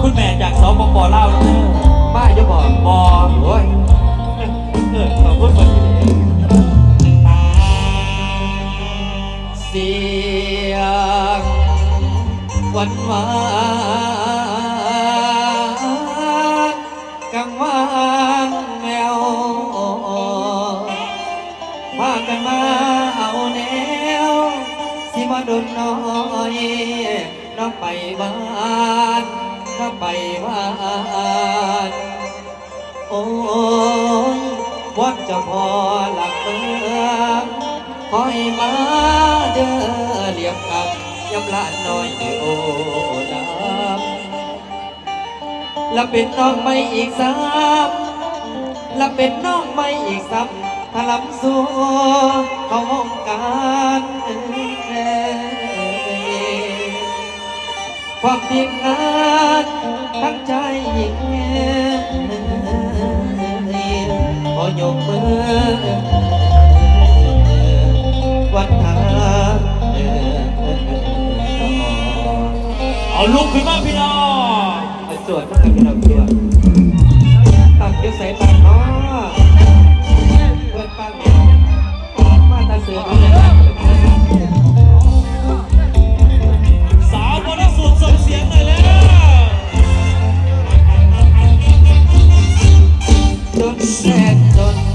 คุณแม่จากสปปลาวนะบ้าจะบอกบอโอ้ยเออขอบคุณคนนี้เสียงวันหวานกังวานแมวพากันมาเอาแนวสิมาดนน้อยน้องไปบ้าน น้องไปบ้านโอ้ยวัดจะพอหลักเมืองคอยมาเด้อเหลี่ยมกับยำลานน้อยในโอ้ดำและเป็นน้องไม่อีกสามและเป็นน้องไม่อีกซ้ำถ้าลำสู้เขาห้องการ ความทีมงานทั้งใจยิ่งแง่ขอยกมือวันทาเอาลุกขึ้นมาพี่น้องสวดพระกันเราสวด จน